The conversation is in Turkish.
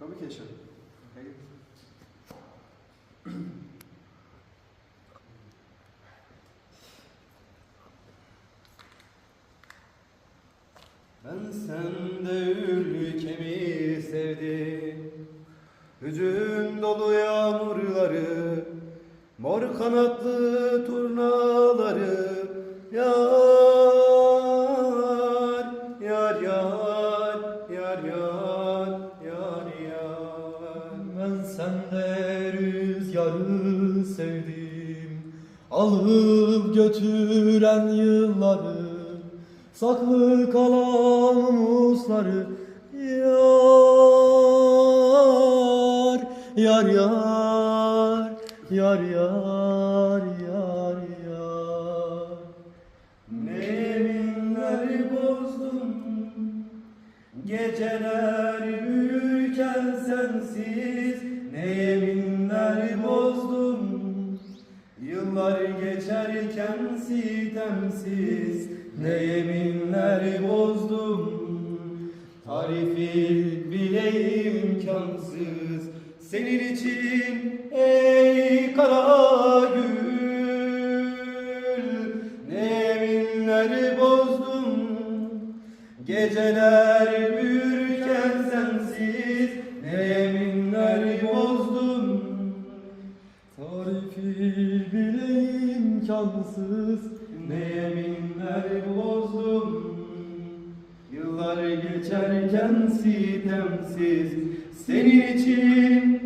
Communication. Okay. Ben sende ülkemi sevdim Hüzün dolu yağmurları Mor kanatlı turnaları Yar, sende rüzgarı sevdim Alıp götüren yılları Saklı kalan umusları Yar, yar, yar, yar, yar, yar, yar. Ne bozdum Geceler geçerken sitemsiz Ne yeminler bozdum Tarifi bile imkansız. Senin için ey kara gül Ne yeminler bozdum. Geceler büyürken sensiz Ne yeminler bozdum. Tarifi bile imkansız. Ne yeminler bozdum. Yıllar geçerken sitemsiz. Senin için